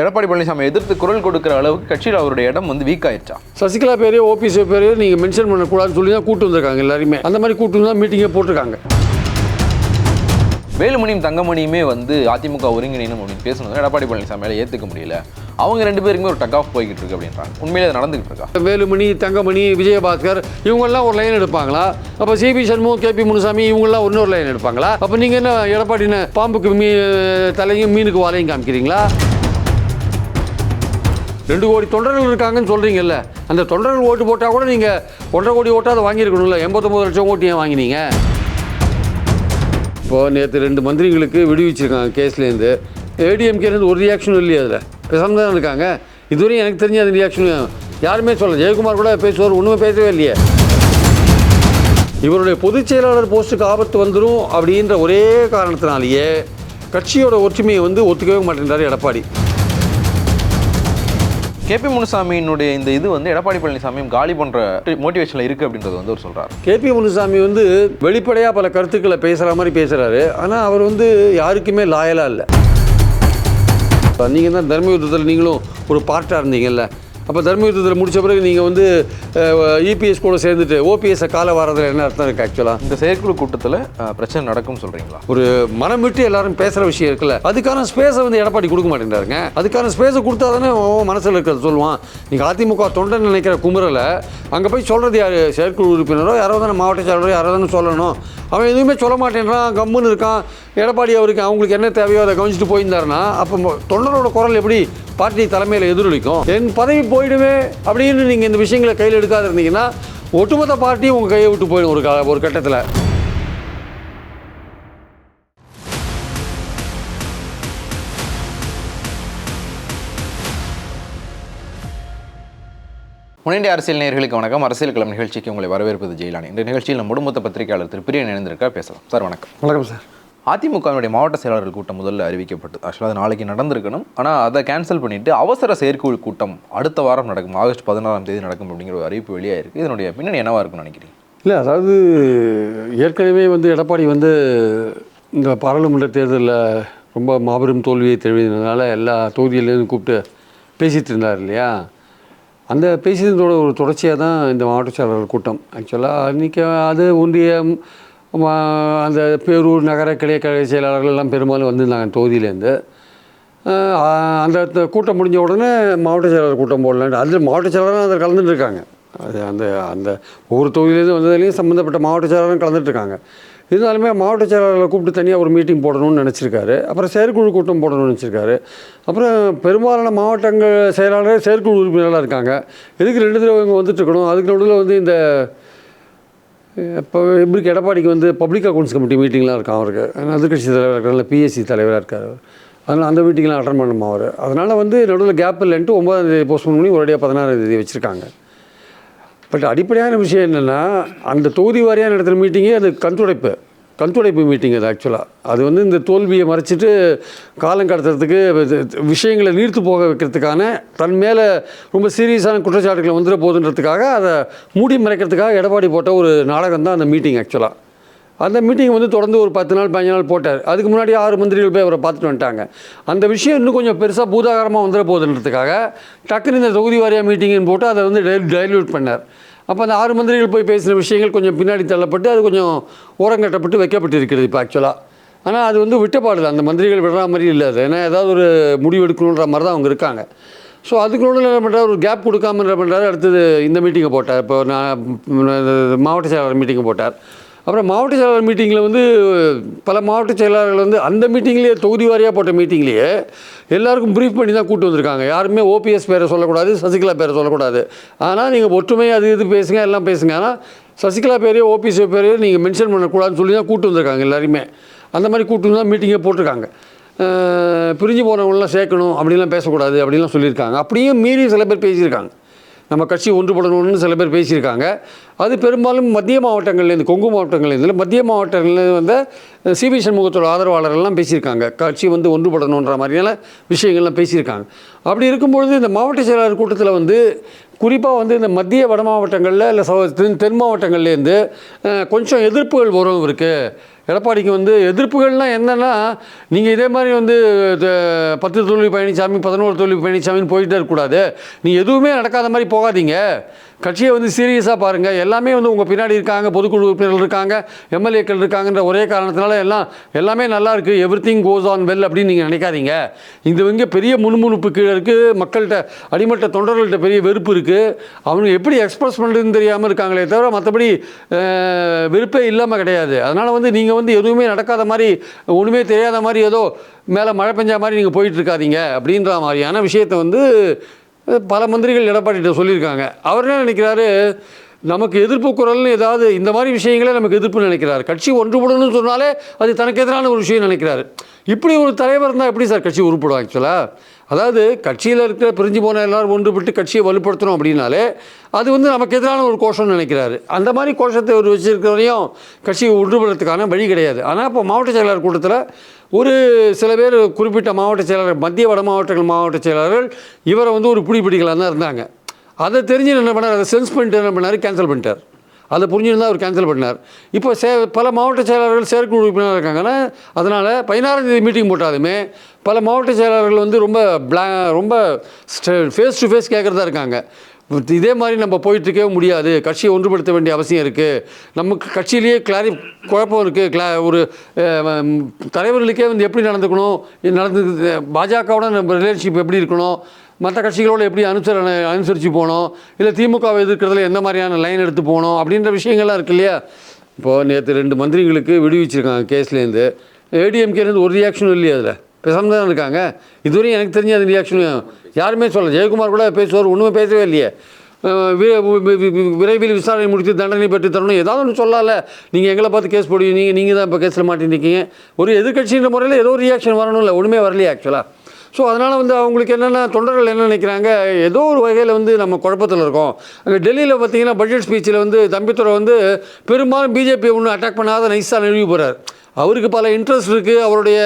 எடப்பாடி பழனிசாமி எதிர்த்து குரல் கொடுக்கிற அளவுக்கு கட்சியில் அவருடைய இடம் வந்து வீக் ஆயிடுச்சா சசிகலா பேரையோ ஓபிஎஸ் பேரையோ நீங்கள் மென்ஷன் பண்ணக்கூடாதுன்னு சொல்லி தான் கூட்டு வந்திருக்காங்க எல்லாருமே. அந்த மாதிரி கூட்டு தான் மீட்டிங்கே போட்டிருக்காங்க. வேலுமணியும் தங்கமணியுமே வந்து அதிமுக ஒருங்கிணைணும் அப்படின்னு பேசணும் எடப்பாடி பழனிசாமியால ஏற்றுக்க முடியல. அவங்க ரெண்டு பேருக்குமே ஒரு டக் ஆஃப் போய்கிட்டு இருக்கு அப்படின்றாங்க. உண்மையிலே அது நடந்துகிட்டு இருக்கா? வேலுமணி தங்கமணி விஜயபாஸ்கர் இவங்கெல்லாம் ஒரு லைன் எடுப்பாங்களா? அப்போ சிபி சண்முகம் கேபி முனுசாமி இவங்கெல்லாம் இன்னொரு லைன் எடுப்பாங்களா? அப்போ நீங்கள் என்ன எடப்பாடின பாம்புக்கு மீ தலையும் மீனுக்கு வாழையும் காமிக்கிறீங்களா? ரெண்டு கோடி தொண்டர்கள் இருக்காங்கன்னு சொல்கிறீங்கல்ல அந்த தொண்டர்கள் ஓட்டு போட்டால் கூட நீங்கள் ஒன்றரை கோடி ஓட்டாவது வாங்கியிருக்கணும்ல. எண்பத்தொம்பது லட்சம் ஓட்டு ஏன் வாங்கினீங்க? இப்போது நேற்று ரெண்டு மந்திரிகளுக்கு விடுவிச்சிருக்காங்க கேஸ்லேருந்து. ஏடிஎம்கேலேருந்து ஒரு ரியாக்ஷனும் இல்லையா அதில். பேசாமல் தான் இருக்காங்க. இதுவரையும் எனக்கு தெரிஞ்ச அந்த ரியாக்ஷனும் யாருமே சொல்ல ஜெயக்குமார் கூட பேசுவார் ஒன்றுமே பேசவே இல்லையே. இவருடைய பொதுச் செயலாளர் போஸ்ட்டுக்கு ஆபத்து வந்துடும் அப்படின்ற ஒரே காரணத்தினாலேயே கட்சியோட ஒற்றுமையை வந்து ஒத்துக்கவே மாட்டேன்றார் எடப்பாடி. கேபி முனுசாமியினுடைய இந்த இது வந்து எடப்பாடி பழனிசாமியும் காலி பண்ற மோட்டிவேஷனில் இருக்கு அப்படின்றது வந்து அவர் சொல்றாரு. கேபி முனுசாமி வந்து வெளிப்படையாக பல கருத்துக்களை பேசுகிற மாதிரி பேசுகிறாரு ஆனால் அவர் வந்து யாருக்குமே லாயலாக இல்லை. நீங்கள் தான் தர்ம யுத்தத்தில் நீங்களும் ஒரு பார்ட்டாக இருந்தீங்கல்ல. அப்போ தர்ம யுத்தத்தில் முடிச்ச பிறகு நீங்கள் வந்து இபிஎஸ் கூட சேர்ந்துட்டு ஓபிஎஸ்ஸை கால வாரதில் என்ன அர்த்தம் இருக்குது ஆக்சுவலாக இந்த செயற்குழு கூட்டத்தில் பிரச்சனை நடக்கும்னு சொல்றீங்களா? ஒரு மனம் விட்டு எல்லாரும் பேசுகிற விஷயம் இருக்குல்ல அதுக்கான ஸ்பேஸை வந்து எடப்பாடி கொடுக்க மாட்டேங்கிறாருங்க அதுக்கான ஸ்பேஸை கொடுத்தா தானே மனசில் இருக்கிறது சொல்லுவான். நீங்கள் அதிமுக தொண்டன் நினைக்கிற குமுறலை அங்கே போய் சொல்கிறது யார்? செயற்குழு உறுப்பினரோ யாரோ தானே மாவட்ட செயலரோ யாரோ தானே சொல்லணும். அவன் எதுவுமே சொல்ல மாட்டேன்றான் கம்முன்னு இருக்கான். எடப்பாடி அவருக்கு அவங்களுக்கு என்ன தேவையோ அதை கவனிச்சுட்டு போயிருந்தாருன்னா அப்போ தொண்டரோட குரல் எப்படி? பார்ட்டி தலைமையில் எதிரொலிக்கும். என் பதவி போயிடுமே அப்படின்னு நீங்கள் இந்த விஷயங்களை கையில் எடுக்காத இருந்தீங்கன்னா ஒட்டுமொத்த பார்ட்டியும் உங்கள் கையை விட்டு போயிடும் ஒரு கா ஒரு கட்டத்தில். முன்னேண்டிய அரசியல் நேயர்களுக்கு வணக்கம். அரசியல் களம் நிகழ்ச்சிக்கு உங்களை வரவேற்பது ஜெயிலானி. இந்த நிகழ்ச்சியில் நம்ம ஒடுமொத்த பத்திரிகையாளர் திரு. பிரியன் இணைந்திருக்கா பேசலாம். சார் வணக்கம். வணக்கம் சார். அதிமுகவினுடைய மாவட்ட செயலாளர்கள் கூட்டம் முதல்ல அறிவிக்கப்பட்டது. ஆக்சுவலாக அது நாளைக்கு நடந்திருக்கணும். ஆனால் அதை கேன்சல் பண்ணிவிட்டு அவசர செயற்குழு கூட்டம் அடுத்த வாரம் நடக்கும். ஆகஸ்ட் பதினாறாம் தேதி நடக்கும் அப்படிங்கிற ஒரு அறிவிப்பு வெளியாக இருக்குது இதனுடைய பின்னணி என்னவாக இருக்கும்னு நினைக்கிறீங்க? இல்லை அதாவது ஏற்கனவே வந்து எடப்பாடி வந்து இந்த பாராளுமன்ற தேர்தலில் ரொம்ப மாபெரும் தோல்வியை தெரிவித்ததுனால எல்லா தொகுதியிலேருந்து கூப்பிட்டு பேசிகிட்டு இருந்தார் இல்லையா? அந்த பேசியதோட ஒரு தொடர்ச்சியாக தான் இந்த மாவட்ட செயலாளர் கூட்டம். ஆக்சுவலாக இன்றைக்கி அது ஒன்றியம் அந்த பேரூர் நகர கிளைய கழக செயலாளர்கள் எல்லாம் பெரும்பாலும் வந்திருந்தாங்க தொகுதியிலேருந்து. அந்த கூட்டம் முடிஞ்ச உடனே மாவட்ட செயலாளர் கூட்டம் போடலான்ட்டு அதில் மாவட்ட செயலாளரும் அதில் கலந்துட்டு இருக்காங்க. அது அந்த அந்த ஒவ்வொரு தொகுதியிலேருந்து வந்ததுலேயும் சம்மந்தப்பட்ட மாவட்ட செயலாளரும் கலந்துட்டுருக்காங்க இருந்தாலுமே மாவட்ட செயலாளர்களை கூப்பிட்டு தனியாக ஒரு மீட்டிங் போடணும்னு நினச்சிருக்காரு. அப்புறம் செயற்குழு கூட்டம் போடணும்னு நினச்சிருக்காரு. அப்புறம் பெரும்பாலான மாவட்டங்கள் செயலாளர் செயற்குழு உறுப்பினர்களாக இருக்காங்க. எதுக்கு ரெண்டு தடவை இவங்க வந்துட்டு இருக்கணும்? அதுக்கு நடுவில் வந்து இந்த இப்போ எப்படி எடப்பாடிக்கு வந்து பப்ளிக் அக்கௌண்ட்ஸ் கமிட்டி மீட்டிங்லாம் இருக்கான் அவருக்கு? எதிர்கட்சி தலைவராக இருக்கார் பிஎஸ்சி தலைவராக இருக்கார். அதனால் அந்த மீட்டிங்லாம் அட்டன் பண்ணுமா அவர்? அதனால் வந்து நடுவில் கேப் இல்லைன்ட்டு ஒன்பதாம் தேதி போஸ்ட்போன் பண்ணி ஒரேடியாக பதினாறாம் தேதி வச்சுருக்காங்க. பட் அடிப்படையான விஷயம் என்னென்னா அந்த தொகுதி வாரியாக நடத்துகிற மீட்டிங்கே அது கண்துடைப்பு. கண்துடைப்பு மீட்டிங் அது ஆக்சுவலாக அது வந்து இந்த தோல்வியை மறைச்சிட்டு காலம் கடத்துறதுக்கு விஷயங்களை நீர்த்து போக வைக்கிறதுக்கான தன் மேலே ரொம்ப சீரியஸான குற்றச்சாட்டுகளை வந்துட போகுதுன்றதுக்காக அதை மூடி மறைக்கிறதுக்காக எடப்பாடி போட்ட ஒரு நாடகம் தான் அந்த மீட்டிங் ஆக்சுவலாக அந்த மீட்டிங் வந்து தொடர்ந்து ஒரு பத்து நாள் பதினஞ்சு நாள் போட்டார். அதுக்கு முன்னாடி ஆறு மந்திரிகள் போய் அவரை பார்த்துட்டு வந்துட்டாங்க. அந்த விஷயம் இன்னும் கொஞ்சம் பெருசாக பூதாகரமாக வந்துட போகுதுன்றதுக்காக டக்குன்னு இந்த தொகுதி வாரியாக மீட்டிங்னு போட்டு அதை வந்து டைல்யூட் பண்ணார். அப்போ அந்த ஆறு மந்திரிகள் போய் பேசின விஷயங்கள் கொஞ்சம் பின்னாடி தள்ளப்பட்டு அது கொஞ்சம் ஓரங்கட்டப்பட்டு வைக்கப்பட்டு இருக்கிறது இப்போ ஆக்சுவலாக ஆனால் அது வந்து விட்டப்பாடில்லை அந்த மந்திரிகள் விடுற மாதிரி இல்லை அது. ஏன்னா ஏதாவது ஒரு முடிவு எடுக்கணுன்ற மாதிரி தான் அவங்க இருக்காங்க. ஸோ அதுக்குள்ள என்ன பண்ணுறாரு ஒரு கேப் கொடுக்காம என்ன பண்ணுறாரு அடுத்தது இந்த மீட்டிங்கை போட்டார். இப்போ நான் மாவட்ட செயலாளர் மீட்டிங்கை போட்டார். அப்புறம் மாவட்ட செயலாளர் மீட்டிங்கில் வந்து பல மாவட்ட செயலாளர்கள் வந்து அந்த மீட்டிங்லேயே தொகுதி வாரியாக போட்ட மீட்டிங்லேயே எல்லாருக்கும் ப்ரீஃப் பண்ணி தான் கூட்டு வந்திருக்காங்க. யாருமே ஓபிஎஸ் பேரை சொல்லக்கூடாது சசிகலா பேரை சொல்லக்கூடாது. ஆனால் நீங்கள் ஒற்றுமை அது இது பேசுங்க எல்லாம் பேசுங்க. ஆனால் சசிகலா பேரையோ ஓபிஎஸ் பேரையோ நீங்கள் மென்ஷன் பண்ணக்கூடாதுன்னு சொல்லி தான் கூட்டு வந்திருக்காங்க எல்லாருமே. அந்த மாதிரி கூட்டு வந்து தான் மீட்டிங்கே போட்டிருக்காங்க. பிரிஞ்சு போனவங்களாம் சேர்க்கணும் அப்படிலாம் பேசக்கூடாது அப்படின்லாம் சொல்லியிருக்காங்க. அப்படியும் மீறி சில பேர் பேசியிருக்காங்க. நம்ம கட்சி ஒன்றுபடணும்னு சில பேர் பேசியிருக்காங்க. அது பெரும்பாலும் மத்திய மாவட்டங்கள்லேருந்து கொங்கு மாவட்டங்கள்லேருந்து மத்திய மாவட்டங்கள்லேருந்து வந்த சிபி சண்முகத்தோட ஆதரவாளர்கள்லாம் பேசியிருக்காங்க. கட்சி வந்து ஒன்றுபடணுன்ற மாதிரியான விஷயங்கள்லாம் பேசியிருக்காங்க. அப்படி இருக்கும்பொழுது இந்த மாவட்ட செயலாளர் கூட்டத்தில் வந்து குறிப்பாக வந்து இந்த மத்திய வட மாவட்டங்களில் இல்லை தென் தென் மாவட்டங்கள்லேருந்து கொஞ்சம் எதிர்ப்புகள் வரும் இருக்குது எடப்பாடிக்கு வந்து எதிர்ப்புகள்லாம் என்னென்னா நீங்கள் இதே மாதிரி வந்து பத்து தொழில் பழனிசாமி பதினோரு தொழில் பழனிசாமின்னு போயிட்டே இருக்கக்கூடாது. நீங்கள் எதுவுமே நடக்காத மாதிரி போகாதீங்க. கட்சியை வந்து சீரியஸாக பாருங்கள் எல்லாமே வந்து உங்கள் பின்னாடி இருக்காங்க பொதுக்குழு உறுப்பினர்கள் இருக்காங்க எம்எல்ஏக்கள் இருக்காங்கன்ற ஒரே காரணத்தினால எல்லாம் எல்லாமே நல்லா இருக்குது everything goes on well அப்படின்னு நீங்கள் நினைக்காதீங்க. இது இங்கே பெரிய முணுமுணுப்பு கீழே இருக்குது மக்கள்கிட்ட அடிமட்ட தொண்டர்கள்ட்ட பெரிய வெறுப்பு இருக்குது அவங்க எப்படி எக்ஸ்பிரஸ் பண்ணுறதுன்னு தெரியாமல் இருக்காங்களே தவிர மற்றபடி வெறுப்பே இல்லாமல் கிடையாது. அதனால் வந்து நீங்கள் வந்து எதுவுமே நடக்காத மாதிரி ஒன்றுமே தெரியாத மாதிரி ஏதோ மேலே மழை பெஞ்ச மாதிரி நீங்கள் போயிட்டுருக்காதீங்க அப்படின்ற மாதிரியான விஷயத்தை வந்து பல மந்திரிகள் எடப்பாடிகிட்ட சொல்லியிருக்காங்க. அவர் என்ன நினைக்கிறாரு? நமக்கு எதிர்ப்பு குரல்னு ஏதாவது இந்த மாதிரி விஷயங்களே நமக்கு எதிர்ப்பு நினைக்கிறார். கட்சி ஒன்றுபடணும்னு சொன்னாலே அது தனக்கு எதிரான ஒரு விஷயம் நினைக்கிறாரு. இப்படி ஒரு தலைவர் இருந்தால் எப்படி சார் கட்சி உருப்படும் ஆக்சுவலாக அதாவது கட்சியில் இருக்கிற பிரிஞ்சு போன எல்லாரும் ஒன்றுபட்டு கட்சியை வலுப்படுத்தணும் அப்படின்னாலே அது வந்து நமக்கு எதிரான ஒரு கோஷம்னு நினைக்கிறாரு. அந்த மாதிரி கோஷத்தை ஒரு வச்சுருக்கிறவரையும் கட்சியை ஒன்றுபடுறதுக்கான வழி கிடையாது. ஆனால் இப்போ மாவட்ட செயலாளர் கூட்டத்தில் ஒரு சில பேர் குறிப்பிட்ட மாவட்ட செயலாளர் மத்திய வட மாவட்டங்கள் மாவட்ட செயலாளர்கள் இவரை வந்து ஒரு புடி பிடிக்கலாம் தான் இருந்தாங்க. அதை தெரிஞ்சு என்ன பண்ணார் அதை சென்ஸ் பண்ணிட்டு என்ன பண்ணார் கேன்சல் பண்ணிட்டார். அதை புரிஞ்சிருந்தால் அவர் கேன்சல் பண்ணார் இப்போ சே பல மாவட்ட செயலாளர்கள் செயற்குழு உறுப்பினராக இருக்காங்கன்னா அதனால் பதினாறாம் தேதி மீட்டிங் போட்டாலுமே பல மாவட்ட செயலாளர்கள் வந்து ரொம்ப பிளா ரொம்ப ஃபேஸ் டு ஃபேஸ் கேட்குறதா இருக்காங்க. இதே மாதிரி நம்ம போயிட்டுருக்கவே முடியாது. கட்சியை ஒன்றுபடுத்த வேண்டிய அவசியம் இருக்குது நமக்கு கட்சியிலேயே கிளாரி குழப்பம் இருக்குது கிளா ஒரு தலைவர்களுக்கே வந்து எப்படி நடந்துக்கணும்? நடந்து பாஜகவோட நம்ம ரிலேஷன்ஷிப் எப்படி இருக்கணும்? மற்ற கட்சிகளோட எப்படி அனுசர அனுசரித்து போகணும் இல்லை திமுகவை எதிர்க்கிறதுல எந்த மாதிரியான லைன் எடுத்து போகணும் அப்படின்ற விஷயங்கள்லாம் இருக்கு இல்லையா? இப்போது நேற்று ரெண்டு மந்திரிகளுக்கு விடுவிச்சிருக்காங்க கேஸ்லேருந்து. ஏடிஎம்கேலேருந்து ஒரு ரியாக்ஷனும் இல்லையா அதில்? பேசாமல் தான் இருக்காங்க. இதுவரையும் எனக்கு தெரிஞ்ச அந்த ரியாக்ஷனும் யாருமே சொல்ல ஜெயக்குமார் கூட பேசுவார் ஒன்றுமே பேசவே இல்லையே. வி- விரைவில் விசாரணை முடித்து தண்டனை பெற்று தரணும். ஏதாவது ஒன்று சொல்லல. நீங்கள் எங்களை பார்த்து கேஸ் போடுவீங்க. நீங்கள் நீங்கள் தான் இப்போ கேஸில் மாட்டிருக்கீங்க ஒரு எதிர்கட்சின்ற முறையில் ஏதோ ஒரு ரியாக்ஷன் வரணும்ல. ஒன்றுமே வரலையே ஆக்சுவலாக ஸோ அதனால் வந்து அவங்களுக்கு என்னென்ன தொண்டர்கள் என்ன நினைக்கிறாங்க ஏதோ ஒரு வகையில் வந்து நம்ம குழப்பத்தில் இருக்கோம். அங்கே டெல்லியில் பார்த்தீங்கன்னா பட்ஜெட் ஸ்பீச்சில் வந்து தம்பித்துறை வந்து பெரும்பாலும் பிஜேபி ஒன்றும் அட்டாக் பண்ணாத நைஸாக நிறுவி போகிறார் அவருக்கு பல இன்ட்ரெஸ்ட் இருக்குது அவருடைய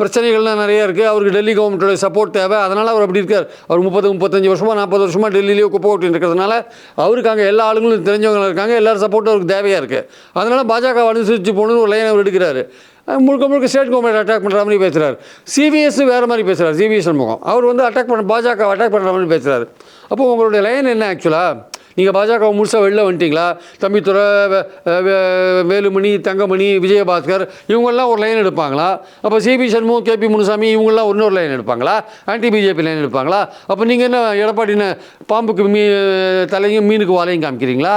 பிரச்சனைகள்லாம் நிறைய இருக்குது அவருக்கு டெல்லி கவர்மெண்ட்டோட சப்போர்ட் தேவை அதனால் அவர் அப்படி இருக்கார். அவர் முப்பது முப்பத்தஞ்சு வருஷமாக நாற்பது வருஷமாக டெல்லியிலேயே குப்பை ஓட்டின்னு இருக்கிறதுனால அவருக்கு அங்கே எல்லா ஆளுங்களும் தெரிஞ்சவங்க இருக்காங்க எல்லாரும் சப்போர்ட்டும் அவருக்கு தேவையாக இருக்குது அதனால் பாஜக அனுசரித்து போகணுன்னு ஒரு லைன் அவர் எடுக்கிறாரு. முழுக்க முழுக்க ஸ்டேட் கவர்மெண்ட் அட்டாக் பண்ணுற மாதிரி பேசுகிறார் சிபிஎஸ் வேறு மாதிரி பேசுகிறார் சிபிஎஸ் சண்முகம் அவர் வந்து அட்டாக் பண்ண பாஜக அட்டாக் பண்ணுற மாதிரி பேசுகிறார் அப்போ உங்களுடைய லைன் என்ன ஆக்சுவலாக நீங்கள் பாஜக முழுசாக வெளில வந்துட்டீங்களா? தம்பித்துறை வேலுமணி தங்கமணி விஜயபாஸ்கர் இவங்கெல்லாம் ஒரு லைன் எடுப்பாங்களா? அப்போ சிபி சண்முகம் கேபி முனுசாமி இவங்கெல்லாம் இன்னொரு லைன் எடுப்பாங்களா? ஆன்டி பிஜேபி லைன் எடுப்பாங்களா? அப்போ நீங்கள் என்ன எடப்பாடின்னு பாம்புக்கு மீ தலையும் மீனுக்கு வாழையும் காமிக்கிறீங்களா?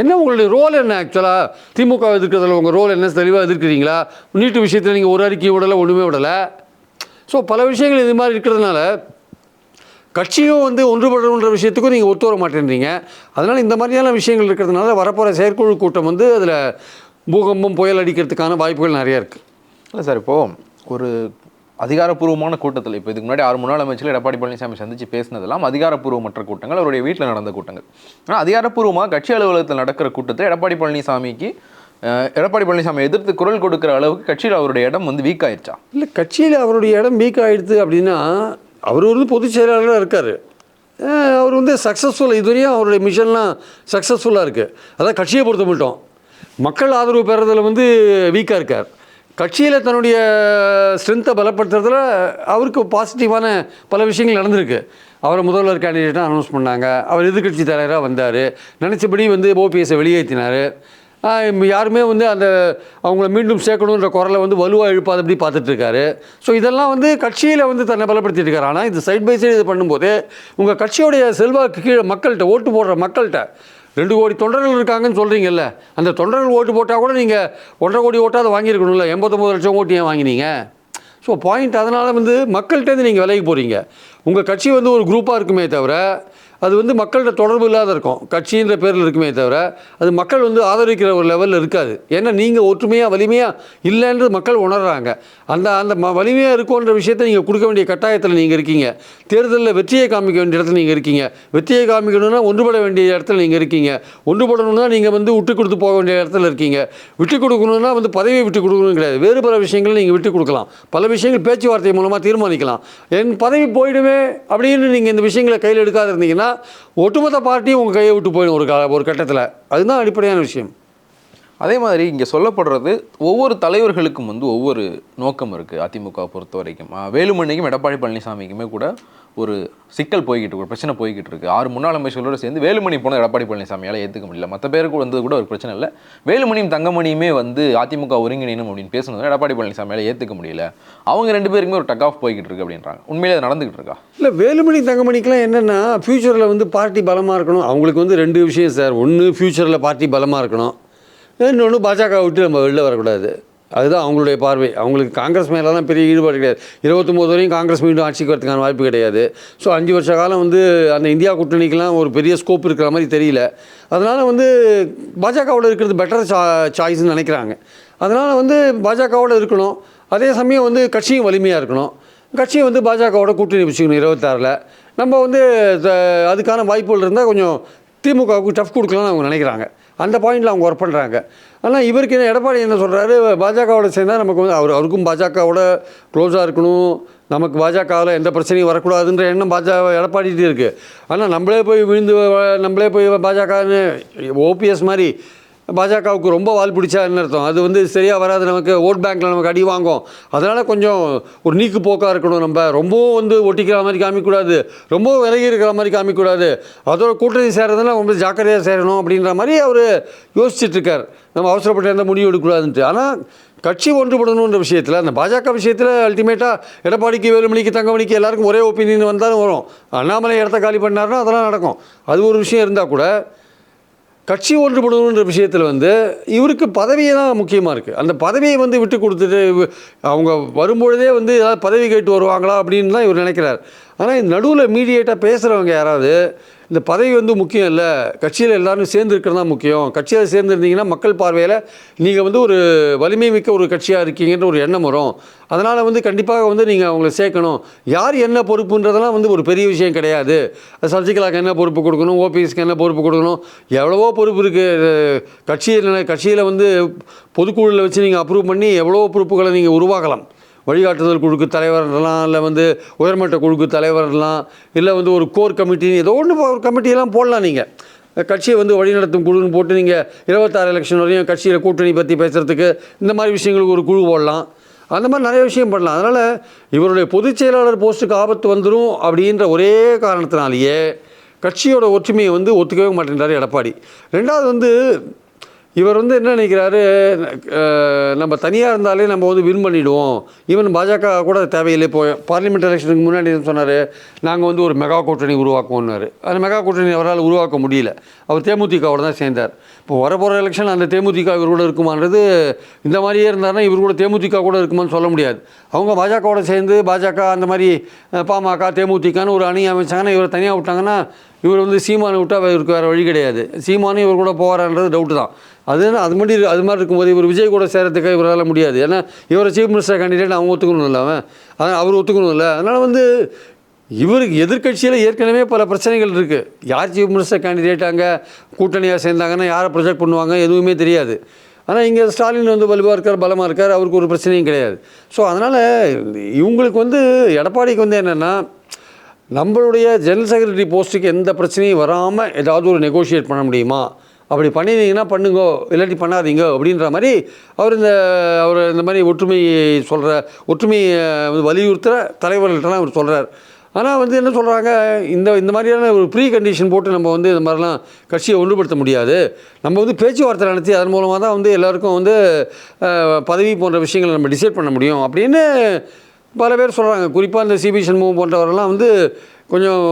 என்ன உங்களுடைய ரோல் என்ன ஆக்சுவலாக திமுக எதிர்க்கிறதுல உங்கள் ரோல் என்ன? தெளிவாக எதிர்க்கிறீங்களா? நீட்டு விஷயத்தில் நீங்கள் ஒரு அறிக்கை விடலை ஒன்றுமே விடலை. ஸோ பல விஷயங்கள் இது மாதிரி இருக்கிறதுனால கட்சியும் வந்து ஒன்றுபடணுன்ற விஷயத்துக்கும் நீங்கள் ஒத்து வர மாட்டேன்றீங்க. அதனால் இந்த மாதிரியான விஷயங்கள் இருக்கிறதுனால வரப்போகிற செயற்குழு கூட்டம் வந்து அதில் பூகம்பம் புயல் அடிக்கிறதுக்கான வாய்ப்புகள் நிறையா இருக்குது இல்லை சார் இப்போது ஒரு அதிகாரப்பூர்வமான கூட்டத்தில் இப்போ இதுக்கு முன்னாடி ஆறு முன்னாள் அமைச்சர்கள் எடப்பாடி பழனிசாமி சந்தித்து பேசினதெல்லாம் அதிகாரப்பூர்வமற்ற கூட்டங்கள் அவருடைய வீட்டில் நடந்த கூட்டங்கள். ஆனால் அதிகாரப்பூர்வமாக கட்சி அலுவலகத்தில் நடக்கிற கூட்டத்தில் எடப்பாடி பழனிசாமிக்கு எடப்பாடி பழனிசாமி எதிர்த்து குரல் கொடுக்குற அளவுக்கு கட்சியில் அவருடைய இடம் வந்து வீக் ஆயிடுச்சா இல்லை கட்சியில் அவருடைய இடம் வீக் ஆயிடுது அப்படின்னா அவர் வந்து பொதுச் செயலாளராக இருக்கார். அவர் வந்து சக்ஸஸ்ஃபுல் இதுவரையும் அவருடைய மிஷன்லாம் சக்ஸஸ்ஃபுல்லாக இருக்குது அதான் கட்சியை பொறுத்த மட்டும் மக்கள் ஆதரவு பெறதில் வந்து வீக்காக இருக்கார். கட்சியில் தன்னுடைய ஸ்ட்ரென்த்தை பலப்படுத்துறதுல அவருக்கு பாசிட்டிவான பல விஷயங்கள் நடந்திருக்கு. அவரை முதல்வர் கேண்டிடேட்டாக அனௌன்ஸ் பண்ணாங்க. அவர் எதிர்கட்சி தலைவராக வந்தார். நினச்சபடி வந்து ஓபிஎஸை வெளியேற்றினார் யாருமே வந்து அந்த அவங்கள மீண்டும் சேர்க்கணுன்ற குரலை வந்து வலுவாக எழுப்பாதபடி பார்த்துட்டு பார்த்துட்ருக்காரு. ஸோ இதெல்லாம் வந்து கட்சியில் வந்து தன்னை பலப்படுத்திட்டு இருக்காரு. ஆனால் இது சைட் பை சைடு இது பண்ணும்போது உங்கள் கட்சியோடைய செல்வாக்கு கீழே மக்கள்கிட்ட ஓட்டு போடுற மக்கள்கிட்ட ரெண்டு கோடி தொண்டர்கள் இருக்காங்கன்னு சொல்கிறீங்கல்ல அந்த தொண்டர்கள் ஓட்டு போட்டால் கூட நீங்கள் ஒன்றரை கோடி ஓட்டாவது வாங்கியிருக்கணும்ல எண்பத்தொம்பது லட்சம் ஓட்டு ஏன் வாங்கினீங்க? ஸோ பாயிண்ட் அதனால் வந்து மக்கள்கிட்டேருந்து நீங்கள் விலைக்கு போகிறீங்க உங்கள் கட்சி வந்து ஒரு குரூப்பாக இருக்குமே தவிர அது வந்து மக்கள்கிட்ட தொடர்பு இல்லாத இருக்கும். கட்சின்ற பேரில் இருக்குமே தவிர அது மக்கள் வந்து ஆதரிக்கிற ஒரு லெவலில் இருக்காது. ஏன்னா நீங்கள் ஒற்றுமையாக வலிமையாக இல்லைன்றது மக்கள் உணர்கிறாங்க அந்த அந்த ம வலிமையாக இருக்குன்ற விஷயத்தை நீங்கள் கொடுக்க வேண்டிய கட்டாயத்தில் நீங்கள் இருக்கீங்க. தேர்தலில் வெற்றியை காமிக்க வேண்டிய இடத்துல நீங்கள் இருக்கீங்க. வெற்றியை காமிக்கணும்னா ஒன்றுபட வேண்டிய இடத்துல நீங்கள் இருக்கீங்க. ஒன்றுபடணும்னா நீங்கள் வந்து விட்டு கொடுத்து போக வேண்டிய இடத்துல இருக்கீங்க. விட்டு கொடுக்கணும்னா வந்து பதவியை விட்டு கொடுக்கணும் கிடையாது. வேறு பல விஷயங்களை நீங்கள் விட்டு கொடுக்கலாம். பல விஷயங்கள் பேச்சுவார்த்தை மூலமாக தீர்மானிக்கலாம். என் பதவி போயிடுமே அப்படின்னு நீங்கள் இந்த விஷயங்களை கையில் எடுக்காது இருந்தீங்கன்னா ஒட்டுமொத்த பார்ட்டியும் உங்கள் கையை விட்டு போயிடும் ஒரு கா ஒரு கட்டத்தில். அதுதான் அடிப்படையான விஷயம். அதே மாதிரி இங்கே சொல்லப்படுறது ஒவ்வொரு தலைவர்களுக்கும் வந்து ஒவ்வொரு நோக்கம் இருக்குது அதிமுக பொறுத்த வரைக்கும். வேலுமணிக்கும் எடப்பாடி பழனிசாமிக்குமே கூட ஒரு சிக்கல் போய்கிட்டு இருக்கு ஒரு பிரச்சனை போய்கிட்டு இருக்குது ஆறு முன்னாள் அமைச்சர்களோடு சேர்ந்து வேலுமணி போன எடப்பாடி பழனிசாமியால் ஏற்றுக்க முடியல. மற்ற பேருக்கு வந்தது கூட ஒரு பிரச்சனை இல்லை. வேலுமணியும் தங்கமணியுமே வந்து அதிமுக ஒருங்கிணைணும் அப்படின்னு பேசுனது எடப்பாடி பழனிசாமியால் ஏற்றுக்க முடியல. அவங்க ரெண்டு பேருக்குமே ஒரு டக் ஆஃப் போய்கிட்டு இருக்கு அப்படின்றாங்க. உண்மையிலே அது நடந்துகிட்டு இருக்கா? இல்லை வேலுமணி தங்கமணிக்கெலாம் என்னென்னா ஃப்யூச்சரில் வந்து பார்ட்டி பலமாக இருக்கணும். அவங்களுக்கு வந்து ரெண்டு விஷயம் சார். ஒன்று ஃப்யூச்சரில் பார்ட்டி பலமாக இருக்கணும். இன்னொன்று பாஜக விட்டு நம்ம வெளில வரக்கூடாது. அதுதான் அவங்களுடைய பார்வை. அவங்களுக்கு காங்கிரஸ் மேலெல்லாம் பெரிய ஈடுபாடு கிடையாது. இருபத்தொம்போது வரையும் காங்கிரஸ் மீண்டும் ஆட்சிக்கு வரதுக்கான வாய்ப்பு கிடையாது. ஸோ அஞ்சு வருஷ காலம் வந்து அந்த இந்தியா கூட்டணிக்கெலாம் ஒரு பெரிய ஸ்கோப் இருக்கிற மாதிரி தெரியல. அதனால் வந்து பாஜகவோட இருக்கிறது பெட்டர் சா சாய்ஸ்னு நினைக்கிறாங்க. அதனால் வந்து பாஜகவோட இருக்கணும். அதே சமயம் வந்து கட்சியும் வலிமையாக இருக்கணும். கட்சியை வந்து பாஜகவோட கூட்டணி வச்சுக்கணும் இருபத்தாறில். நம்ம வந்து அதுக்கான வாய்ப்புகள் இருந்தால் கொஞ்சம் திமுகவுக்கு டஃப் கொடுக்கலாம்னு அவங்க நினைக்கிறாங்க. அந்த பாயிண்டில் அவங்க ஒர்க் பண்ணுறாங்க ஆனால் இவருக்கு என்ன எடப்பாடி என்ன சொல்கிறாரு பாஜகவோட சேர்ந்தால் நமக்கு வந்து அவர் அவருக்கும் பாஜகவோட க்ளோஸாக இருக்கணும். நமக்கு பாஜகவில் எந்த பிரச்சனையும் வரக்கூடாதுன்ற எண்ணம் பாஜக எடப்பாடிட்டு இருக்குது ஆனால் நம்மளே போய் விழுந்து நம்மளே போய் பாஜகன்னு ஓபிஎஸ் மாதிரி பாஜகவுக்கு ரொம்ப வால் பிடிச்சா என்ன அர்த்தம்? அது வந்து சரியாக வராது நமக்கு. ஓட் பேங்க்கில் நமக்கு அடி வாங்கும் அதனால் கொஞ்சம் ஒரு நீக்கு போக்காக இருக்கணும் நம்ம. ரொம்பவும் வந்து ஒட்டிக்கிற மாதிரி காமிக்கக்கூடாது. ரொம்ப விலகி இருக்கிற மாதிரி காமிக்கக்கூடாது. அதோட கூட்டணி சேர்றதுனா ரொம்ப ஜாக்கிரதையாக சேரணும் அப்படின்ற மாதிரி அவர் யோசிச்சுட்ருக்கார் நம்ம அவசரப்பட்டு எந்த முடிவு எடுக்கக்கூடாதுன்ட்டு. ஆனால் கட்சி ஒன்றுபடணுன்ற விஷயத்தில் அந்த பாஜக விஷயத்தில் அல்டிமேட்டாக எடப்பாடிக்கு வேலுமணிக்கு தங்கமணிக்கு எல்லாருக்கும் ஒரே ஒப்பீனியன் வந்தாலும் வரும். அண்ணாமலை இடத்த காலி பண்ணாருன்னா அதெல்லாம் நடக்கும். அது ஒரு விஷயம் இருந்தால் கூட கட்சி ஒன்றுபடணுன்ற விஷயத்தில் வந்து இவருக்கு பதவியே தான் முக்கியமாக இருக்குது அந்த பதவியை வந்து விட்டு கொடுத்துட்டு அவங்க வரும்பொழுதே வந்து ஏதாவது பதவி கேட்டு வருவாங்களா அப்படின்னு தான் இவர் நினைக்கிறார். ஆனால் இந்த நடுவில் மீடியேட்டாக பேசுகிறவங்க யாராவது இந்த பதவி வந்து முக்கியம் இல்லை. கட்சியில் எல்லாரும் சேர்ந்துருக்கிறது தான் முக்கியம். கட்சியில் சேர்ந்துருந்தீங்கன்னா மக்கள் பார்வையில் நீங்கள் வந்து ஒரு வலிமை மிக்க ஒரு கட்சியாக இருக்கீங்கன்ற ஒரு எண்ணம் வரும். அதனால் வந்து கண்டிப்பாக வந்து நீங்கள் அவங்கள சேர்க்கணும். யார் என்ன பொறுப்புன்றதெல்லாம் வந்து ஒரு பெரிய விஷயம் கிடையாது. சசிகலாக்கு என்ன பொறுப்பு கொடுக்கணும்? ஓபிஎஸ்க்கு என்ன பொறுப்பு கொடுக்கணும்? எவ்வளவோ பொறுப்பு இருக்குது கட்சியில் கட்சியில் வந்து பொதுக்குழுவில் வச்சு நீங்கள் அப்ரூவ் பண்ணி எவ்வளவோ பொறுப்புகளை நீங்கள் உருவாக்கலாம். வழிகாட்டுதல் குழுக்கு தலைவர்லாம் இல்லை வந்து உயர்மட்ட குழுக்கு தலைவர்லாம் இல்லை வந்து ஒரு கோர் கமிட்டி ஏதோ ஒன்று ஒரு கமிட்டியெல்லாம் போடலாம் நீங்கள் கட்சியை வந்து வழிநடத்தும் குழுன்னு போட்டு நீங்கள் இருபத்தாறு எலெக்ஷன் வரையும் கட்சியில் கூட்டணி பற்றி பேசுகிறதுக்கு இந்த மாதிரி விஷயங்களுக்கு ஒரு குழு போடலாம். அந்த மாதிரி நிறைய விஷயம் பண்ணலாம். அதனால் இவருடைய பொதுச் செயலாளர் போஸ்ட்டுக்கு ஆபத்து வந்துடும் அப்படின்ற ஒரே காரணத்தினாலேயே கட்சியோட ஒற்றுமையை வந்து ஒத்துக்கவே மாட்டேன்றார் எடப்பாடி. ரெண்டாவது வந்து இவர் வந்து என்ன நினைக்கிறாரு? நம்ம தனியாக இருந்தாலே நம்ம வந்து வின் பண்ணிவிடுவோம் ஈவன் பாஜக கூட தேவையில்லை. இப்போ பார்லிமெண்ட் எலெக்ஷனுக்கு முன்னாடி என்ன சொன்னார்? நாங்கள் வந்து ஒரு மெகா கூட்டணி உருவாக்குவோம்னாரு. அந்த மெகா கூட்டணி அவரால் உருவாக்க முடியல. அவர் தேமுதிகவோட தான் சேர்ந்தார். இப்போ வரப்போகிற எலெக்ஷன் அந்த தேமுதிக இவர் கூட இருக்குமான்றது இந்த மாதிரியே இருந்தாருன்னா இவர் கூட தேமுதிக கூட இருக்குமான்னு சொல்ல முடியாது. அவங்க பாஜகவோட சேர்ந்து பாஜக அந்த மாதிரி பாமக தேமுதிகன்னு ஒரு அணி அமைச்சாங்கன்னா இவரை தனியாக விட்டாங்கன்னா இவர் வந்து சீமானை விட்டால் இவருக்கு வேறு வழி கிடையாது. சீமானும் இவர் கூட போகிறான்றது டவுட்டு தான். அது அது மாதிரி அது மாதிரி இருக்கும்போது இவர் விஜய் கூட சேரத்துக்கு இவரால் முடியாது. ஏன்னா இவரை சீஃப் மினிஸ்டர் கேண்டிடேட் அவங்க ஒத்துக்கணும் இல்லை அவன். அதனால் அவர் ஒத்துக்கணும் இல்லை அதனால் வந்து இவருக்கு எதிர்க்கட்சியில் ஏற்கனவே பல பிரச்சனைகள் இருக்குது யார் சீஃப் மினிஸ்டர் கேண்டிடேட் அங்கே கூட்டணியாக சேர்ந்தாங்கன்னா யாரை ப்ரொஜெக்ட் பண்ணுவாங்க எதுவுமே தெரியாது. ஆனால் இங்கே ஸ்டாலின் வந்து வலுவாக இருக்கார் பலமாக இருக்கார் அவருக்கு ஒரு பிரச்சனையும் கிடையாது. ஸோ அதனால் இவங்களுக்கு வந்து எடப்பாடிக்கு வந்து என்னென்னா நம்மளுடைய ஜெனரல் செக்ரட்டரி போஸ்ட்டுக்கு எந்த பிரச்சனையும் வராமல் ஏதாவது ஒரு நெகோஷியேட் பண்ண முடியுமா? அப்படி பண்ணியிருந்தீங்கன்னா பண்ணுங்கோ இல்லாட்டி பண்ணாதீங்க அப்படின்ற மாதிரி அவர் இந்த அவர் இந்த மாதிரி ஒற்றுமை சொல்கிற ஒற்றுமையை வந்து வலியுறுத்துகிற தலைவர்கள்ட்டலாம் அவர் சொல்கிறார் ஆனால் வந்து என்ன சொல்கிறாங்க இந்த இந்த மாதிரியான ஒரு ப்ரீ கண்டிஷன் போட்டு நம்ம வந்து இந்த மாதிரிலாம் கட்சியை ஒன்றுபடுத்த முடியாது. நம்ம வந்து பேச்சுவார்த்தை நடத்தி அதன் மூலமாக தான் வந்து எல்லாருக்கும் வந்து பதவி போன்ற விஷயங்களை நம்ம டிசைட் பண்ண முடியும் அப்படின்னு பல பேர் சொல்கிறாங்க குறிப்பாக இந்த சிபி சண்முகம் போன்றவரெல்லாம் வந்து கொஞ்சம்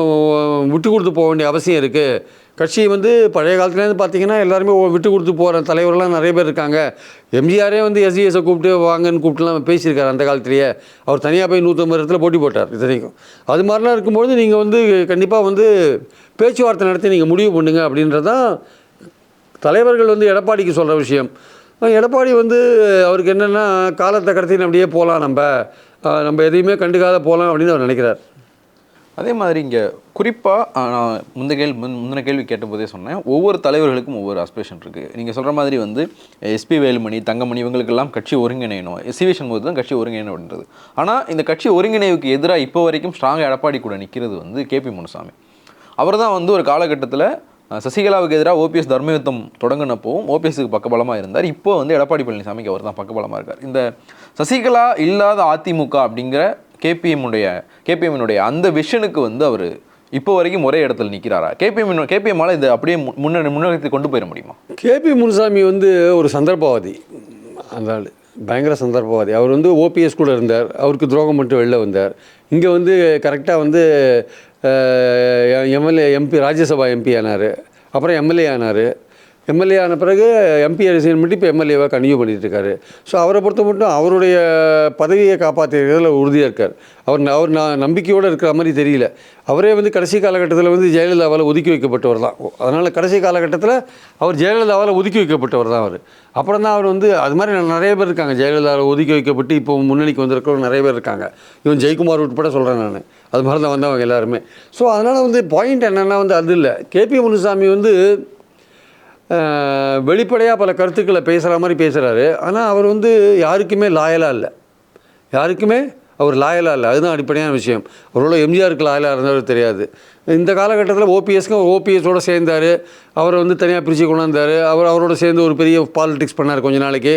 விட்டு கொடுத்து போக வேண்டிய அவசியம் இருக்குது கட்சி வந்து பழைய காலத்துலேருந்து பார்த்தீங்கன்னா எல்லாருமே விட்டு கொடுத்து போகிற தலைவர்கள்லாம் நிறைய பேர் இருக்காங்க. எம்ஜிஆரே வந்து எஸ்டிஎஸை கூப்பிட்டு வாங்கன்னு கூப்பிட்டுலாம் பேசியிருக்காரு அந்த காலத்திலேயே. அவர் தனியாக போய் நூற்றம்பது இடத்துல போட்டி போட்டார் இத்தனைக்கும். அது மாதிரிலாம் இருக்கும்பொழுது நீங்கள் வந்து கண்டிப்பாக வந்து பேச்சுவார்த்தை நடத்தி நீங்கள் முடிவு பண்ணுங்க அப்படின்றது தான் தலைவர்கள் வந்து எடப்பாடிக்கு சொல்கிற விஷயம். எடப்பாடி வந்து அவருக்கு என்னென்னா காலத்தை கடத்தின்னு அப்படியே போகலாம் நம்ம. நம்ம எதையுமே கண்டுக்காத போகலாம் அப்படின்னு அவர் நினைக்கிறார். அதே மாதிரி இங்கே குறிப்பாக நான் முந்த கேள்வி முன் முந்தின கேள்வி கேட்டபோதே சொன்னேன். ஒவ்வொரு தலைவர்களுக்கும் ஒவ்வொரு அஸ்பிரேஷன் இருக்குது நீங்கள் சொல்கிற மாதிரி வந்து எஸ்பி வேலுமணி தங்கமணி இவங்களுக்கெல்லாம் கட்சி ஒருங்கிணையணும். சிவி சண்முகத்து தான் கட்சி ஒருங்கிணையணும் அப்படின்றது. ஆனால் இந்த கட்சி ஒருங்கிணைவுக்கு எதிராக இப்போ வரைக்கும் ஸ்ட்ராங்காக எடப்பாடி கூட நிற்கிறது வந்து கே பி முனுசாமி. அவர் தான் வந்து ஒரு காலகட்டத்தில் சசிகலாவுக்கு எதிராக ஓபிஎஸ் தர்மயுத்தம் தொடங்கினப்போவும் ஓபிஎஸ்க்கு பக்கபலமாக இருந்தார். இப்போ வந்து எடப்பாடி பழனிசாமிக்கு அவர் தான் பக்கபலமாக இருக்கார். இந்த சசிகலா இல்லாத அதிமுக அப்படிங்கிற கேபிஎம் உடைய கேபிஎம்னுடைய அந்த விஷனுக்கு வந்து அவர் இப்போ வரைக்கும் ஒரே இடத்துல நிற்கிறாரா கேபிஎம் கேபிஎம்மால் இது அப்படியே முன்னணி முன்னேற்றி கொண்டு போயிட முடியுமா? கேபி முனுசாமி வந்து ஒரு சந்தர்ப்பவாதி அந்த ஆள். பயங்கர சந்தர்ப்பவாதி. அவர் வந்து ஓபிஎஸ் கூட இருந்தார். அவருக்கு துரோகம் மட்டும் வெளில வந்தார். இங்கே வந்து கரெக்டாக வந்து எம்எல்ஏ எம்பி ராஜ்யசபா எம்பி ஆனார். அப்புறம் எம்எல்ஏ ஆனார். எம்எல்ஏ ஆன பிறகு எம்பி ரிசைன் பண்ணிட்டு இப்போ எம்எல்ஏவாக கன்யூ பண்ணிட்டு இருக்காரு ஸோ அவரை பொறுத்த மட்டும் அவருடைய பதவியை காப்பாற்றுறதுல உறுதியாக இருக்கார். அவர் அவர் நான் நம்பிக்கையோடு இருக்கிற மாதிரி தெரியல. அவரே வந்து கடைசி காலகட்டத்தில் வந்து ஜெயலலிதாவால் ஒதுக்கி வைக்கப்பட்டவர் தான். அதனால் கடைசி காலகட்டத்தில் அவர் ஜெயலலிதாவால் ஒதுக்கி வைக்கப்பட்டவர் தான் அவர். அப்புறம் தான் அவர் வந்து அது மாதிரி நிறைய பேர் இருக்காங்க. ஜெயலலிதாவில் ஒதுக்கி வைக்கப்பட்டு இப்போ முன்னணிக்கு வந்திருக்கிறவங்க நிறைய பேர் இருக்காங்க. இவன் ஜெயக்குமார் உட்பட சொல்கிறேன் நான். அது மாதிரி தான் வந்தவங்க எல்லாருமே. ஸோ அதனால் வந்து பாயிண்ட் என்னென்னா வந்து அது இல்லை. கேபி முனுசாமி வந்து வெளிப்படையாக பல கருத்துக்களை பேசுகிற மாதிரி பேசுகிறாரு ஆனால் அவர் வந்து யாருக்குமே லாயலாக இல்லை. யாருக்குமே அவர் லாயலாக இல்லை. அதுதான் அடிப்படையான விஷயம். அவரோட எம்ஜிஆருக்கு லாயலாக இருந்தவர் தெரியாது. இந்த காலகட்டத்தில் ஓபிஎஸ்க்கு ஓபிஎஸோட சேர்ந்தார். அவரை வந்து தனியாக பிரித்து கொண்டாந்தார். அவர் அவரோட சேர்ந்து ஒரு பெரிய பாலிடிக்ஸ் பண்ணார் கொஞ்ச நாளைக்கு.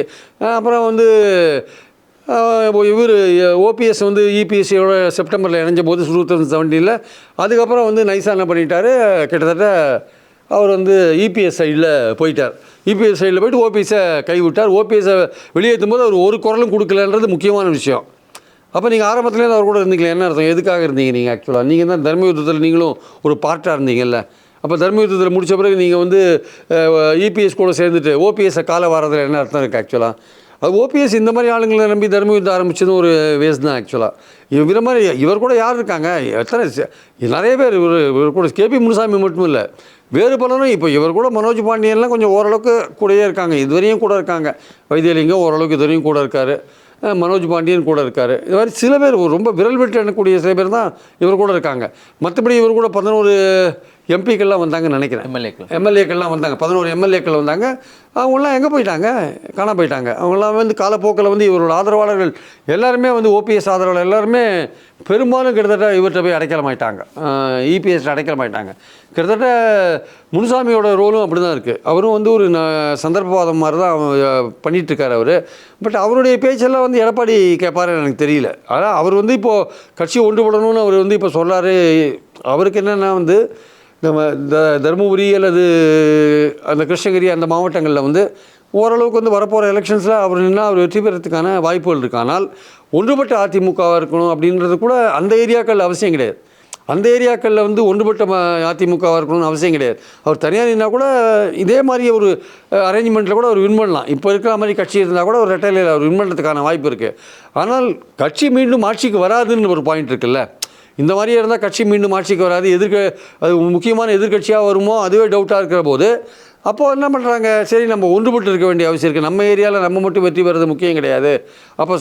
அப்புறம் வந்து இவர் ஓபிஎஸ் வந்து இபிஎஸ்சியோட செப்டம்பரில் இணைஞ்ச போது டூ தௌசண்ட் செவன்டீனில். அதுக்கப்புறம் வந்து நைசா என்ன பண்ணிட்டாரு? கிட்டத்தட்ட அவர் வந்து இபிஎஸ் சைடில் போயிட்டார். இபிஎஸ் சைடில் போயிட்டு ஓபிஎஸை கைவிட்டார். ஓபிஎஸை வெளியேற்றும் போது அவர் ஒரு குரலும் கொடுக்கலன்றது முக்கியமான விஷயம். அப்போ நீங்கள் ஆரம்பத்துலேருந்து அவர் கூட இருந்தீங்களே என்ன அர்த்தம்? எதுக்காக இருந்தீங்க நீங்கள் ஆக்சுவலாக நீங்கள் தான் தர்ம யுத்தத்தில் நீங்களும் ஒரு பார்ட்டாக இருந்தீங்கல்ல. அப்போ தர்ம யுத்தத்தில் முடித்த பிறகு நீங்கள் வந்து இபிஎஸ் கூட சேர்ந்துட்டு ஓபிஎஸ்ஸை கால வாரதில் என்ன அர்த்தம் இருக்குது ஆக்சுவலாக அது ஓபிஎஸ் இந்த மாதிரி ஆளுங்களை நம்பி தர்ம யுத்தம் ஆரம்பிச்சதும் ஒரு வேஸ்ட் தான் ஆக்சுவலாக இவர மாதிரி இவர் கூட யார் இருக்காங்க? எத்தனை நிறைய பேர் இவர் இவர் கூட கேபி முனுசாமி மட்டும் இல்லை. வேறு பலரும் இப்போ இவர் கூட மனோஜ் பாண்டியன்லாம் கொஞ்சம் ஓரளவுக்கு கூடயே இருக்காங்க. இதுவரையும் கூட இருக்காங்க. வைத்தியலிங்கம் ஓரளவுக்கு இதுவரையும் கூட இருக்கார். மனோஜ் பாண்டியன் கூட இருக்கார். இது மாதிரி சில பேர் ரொம்ப விரல் விட்டு எண்ணக்கூடிய சில பேர் தான் இவர் கூட இருக்காங்க. மற்றபடி இவர் கூட பதினோரு எம்பிக்கள்லாம் வந்தாங்கன்னு நினைக்கிறேன். எம்எல்ஏக்கள். எம்எல்ஏக்கள்லாம் வந்தாங்க. பதினோரு எம்எல்ஏக்கள் வந்தாங்க. அவங்களாம் எங்கே போயிட்டாங்க? காண போயிட்டாங்க. அவங்களாம் வந்து காலப்போக்கில் வந்து இவரோட ஆதரவாளர்கள் எல்லாருமே வந்து ஓபிஎஸ் ஆதரவாளர் எல்லாருமே பெரும்பாலும் கிட்டத்தட்ட இவர்கிட்ட போய் அடைக்கலமாயிட்டாங்க இபிஎஸ் அடைக்கலமாயிட்டாங்க கிட்டத்தட்ட முனுசாமியோட ரோலும் அப்படி தான் இருக்குது அவரும் வந்து ஒரு ந- சந்தர்ப்பவாதம் மாதிரி தான் இருக்காரு அவர். பட் அவருடைய பேச்செல்லாம் வந்து எடப்பாடி கேட்பாரு எனக்கு தெரியல. ஆனால் அவர் வந்து இப்போது கட்சி ஒன்றுபடணும்னு அவர் வந்து இப்போ சொல்றாரு. அவருக்கு என்னென்னா வந்து நம்ம இந்த தருமபுரி அல்லது அந்த கிருஷ்ணகிரி அந்த மாவட்டங்களில் வந்து ஓரளவுக்கு வந்து வரப்போகிற எலெக்ஷன்ஸில் அவர் நின்னால் அவர் வெற்றி பெறத்துக்கான வாய்ப்புகள் இருக்குது ஆனால் ஒன்றுபட்ட அதிமுகவாக இருக்கணும் அப்படின்றது கூட அந்த ஏரியாக்கள் அவசியம் கிடையாது. அந்த ஏரியாக்களில் வந்து ஒன்றுபட்ட ம அதிமுகவாக இருக்கணும்னு அவசியம் கிடையாது. அவர் தனியாக நின்னா கூட இதே மாதிரி ஒரு அரேஞ்ச்மெண்ட்டில் கூட அவர் வின் பண்ணலாம். இப்போ இருக்கிற மாதிரி கட்சி இருந்தால் கூட ஒரு ரெட்டையில் அவர் வின் பண்ணுறதுக்கான வாய்ப்பு இருக்குது ஆனால் கட்சி மீண்டும் ஆட்சிக்கு வராதுன்னு ஒரு பாயிண்ட் இருக்குல்ல. இந்த மாதிரியே இருந்தால் கட்சி மீண்டும் ஆட்சிக்கு வராது. எதிர்க்க அது முக்கியமான எதிர்க்கட்சியாக வருமோ அதுவே டவுட்டாக இருக்கிற போது அப்போது என்ன பண்ணுறாங்க சரி நம்ம ஒன்றுபட்டு இருக்க வேண்டிய அவசியம் இருக்குது நம்ம ஏரியாவில் நம்ம மட்டும் வெற்றி பெறது முக்கியம் கிடையாது. அப்போ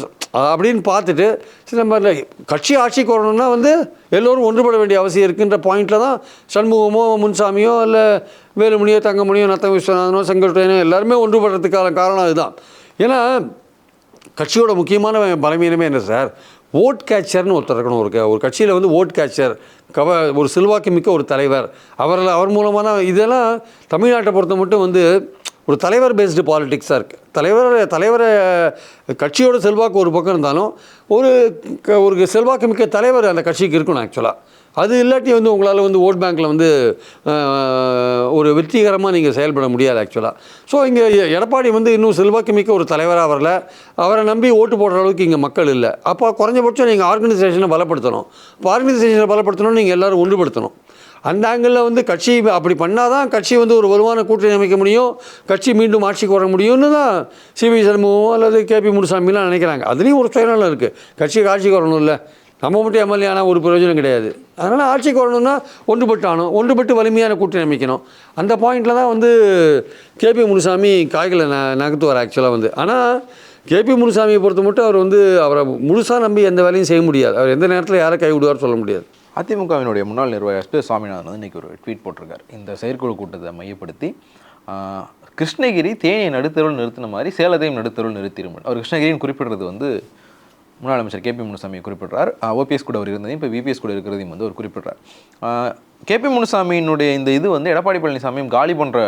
அப்படின்னு பார்த்துட்டு சரி நம்ம இல்லை கட்சி ஆட்சிக்கு வரணும்னா வந்து எல்லோரும் ஒன்றுபட வேண்டிய அவசியம் இருக்குன்ற பாயிண்டில் தான் சண்முகமோ முன்சாமியோ இல்லை வேலுமணியோ தங்கமணியோ நத்தம் விஸ்வநாதனோ செங்கோட்டையனோ எல்லாருமே ஒன்றுபடுறதுக்கான காரணம் அதுதான். ஏன்னா கட்சியோட முக்கியமான பலவீனமே என்ன சார்? ஓட் கேச்சர்னு ஒருத்தர் இருக்கணும் ஒரு ஒரு கட்சியில் வந்து ஓட் கேச்சர் கவ ஒரு செல்வாக்கு மிக்க ஒரு தலைவர். அவரில் அவர் மூலமான இதெல்லாம் தமிழ்நாட்டை பொறுத்த மட்டும் வந்து ஒரு தலைவர் பேஸ்டு பாலிட்டிக்ஸாக இருக்குது தலைவர் தலைவரை கட்சியோட செல்வாக்கு ஒரு பக்கம் இருந்தாலும் ஒரு க- ஒரு செல்வாக்கு மிக்க தலைவர் அந்த கட்சிக்கு இருக்கணும் ஆக்சுவலாக அது இல்லாட்டி வந்து உங்களால் வந்து ஓட் பேங்க்கில் வந்து ஒரு வெற்றிகரமாக நீங்கள் செயல்பட முடியாது ஆக்சுவலாக ஸோ இங்கே எடப்பாடி வந்து இன்னும் செல்வாக்கு மிக்க ஒரு தலைவராக வரல. அவரை நம்பி ஓட்டு போடுற அளவுக்கு இங்கே மக்கள் இல்லை. அப்போ குறைஞ்சபட்சம் நீங்கள் ஆர்கனைசேஷனை பலப்படுத்தணும். இப்போ ஆர்கனைசேஷனை பலப்படுத்தணும்னு நீங்கள் எல்லோரும் ஒன்றுபடுத்தணும். அந்த ஆங்கிளில் வந்து கட்சி அப்படி பண்ணால் தான் கட்சி வந்து ஒரு வலுவான கூட்டணி அமைக்க முடியும். கட்சி மீண்டும் ஆட்சிக்கு வர முடியும்னு தான் சிவி சண்முகம் அல்லது கேபி முனுசாமிலாம் நினைக்கிறாங்க. அதுலேயும் ஒரு சுயநலம் இருக்குது கட்சிக்கு ஆட்சிக்கு வரணும் இல்லை நம்ம மட்டும் எம்எல்ஏ ஆனால் ஒரு பிரயோஜனம் கிடையாது. அதனால் ஆட்சிக்கு வரணும்னா ஒன்றுபட்டு ஆகணும் ஒன்றுபட்டு வலிமையான கூட்டணி அமைக்கணும். அந்த பாயிண்டில் தான் வந்து கேபி முனுசாமி காய்களை ந நகர்த்துவார் ஆக்சுவலாக வந்து. ஆனால் கேபி முனுசாமியை பொறுத்த மட்டும் அவர் வந்து அவரை முழுசாக நம்பி எந்த வேலையும் செய்ய முடியாது. அவர் எந்த நேரத்தில் யாரை கைவிடுவார் சொல்ல முடியாது. அதிமுகவினுடைய முன்னாள் நிர்வாகி எஸ். பி. சுவாமிநாதன் வந்து இன்றைக்கி ஒரு ட்வீட் போட்டிருக்காரு. இந்த செயற்குழு கூட்டத்தை மையப்படுத்தி கிருஷ்ணகிரி தேனியை நடுத்தருள் நிறுத்தின மாதிரி சேலத்தையும் நடுத்தருள் நிறுத்திடும். அவர் கிருஷ்ணகிரின்னு குறிப்பிடுறது வந்து முன்னாள் அமைச்சர் கேபி முனுசாமி குறிப்பிடுறார். ஓபிஎஸ் கூட அவர் இருந்ததையும் இப்போ விபிஎஸ் கூட இருக்கிறதையும் வந்து அவர் கே கேபி முனுசாமியினுடைய இந்த இது வந்து எடப்பாடி பழனிசாமியும் காலி பண்ணுற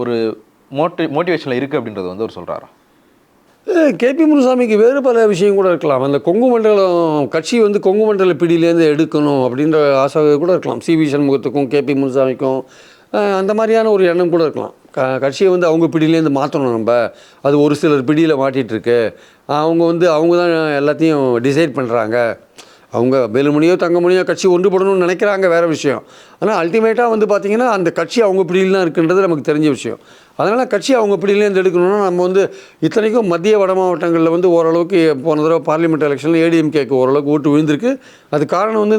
ஒரு மோட்டி மோட்டிவேஷனில் இருக்குது அப்படின்றது வந்து அவர் சொல்கிறாரா கேபி முனுசாமிக்கு வேறு பல விஷயம் கூட இருக்கலாம். அந்த கொங்கு மண்டலம் கட்சி வந்து கொங்கு மண்டல பிடியிலேருந்து எடுக்கணும் அப்படின்ற ஆசை கூட இருக்கலாம். சிவி சண்முகத்துக்கும் கேபி முனுசாமிக்கும் அந்த மாதிரியான ஒரு எண்ணம் கூட இருக்கலாம். க கட்சியை வந்து அவங்க பிடியிலேருந்து மாற்றணும் நம்ம. அது ஒரு சிலர் பிடியில் மாட்டிகிட்ருக்கு அவங்க வந்து அவங்க தான் எல்லாத்தையும் டிசைட் பண்ணுறாங்க அவங்க வேலுமணியோ தங்கமணியோ கட்சி ஒன்றுபடணும்னு நினைக்கிறாங்க வேறு விஷயம். ஆனால் அல்டிமேட்டாக வந்து பார்த்திங்கன்னா அந்த கட்சி அவங்க பிடியில் தான் இருக்குன்றது நமக்கு தெரிஞ்ச விஷயம். அதனால் கட்சி அவங்க பிடியிலேருந்து எடுக்கணும்னா நம்ம வந்து இத்தனைக்கும் மத்திய வட மாவட்டங்களில் வந்து ஓரளவுக்கு போன தடவை பார்லிமெண்ட் எலெக்ஷனில் ஏடிஎம்கேக்கு ஓரளவுக்கு ஓட்டு விழுந்திருக்கு. அது காரணம் வந்து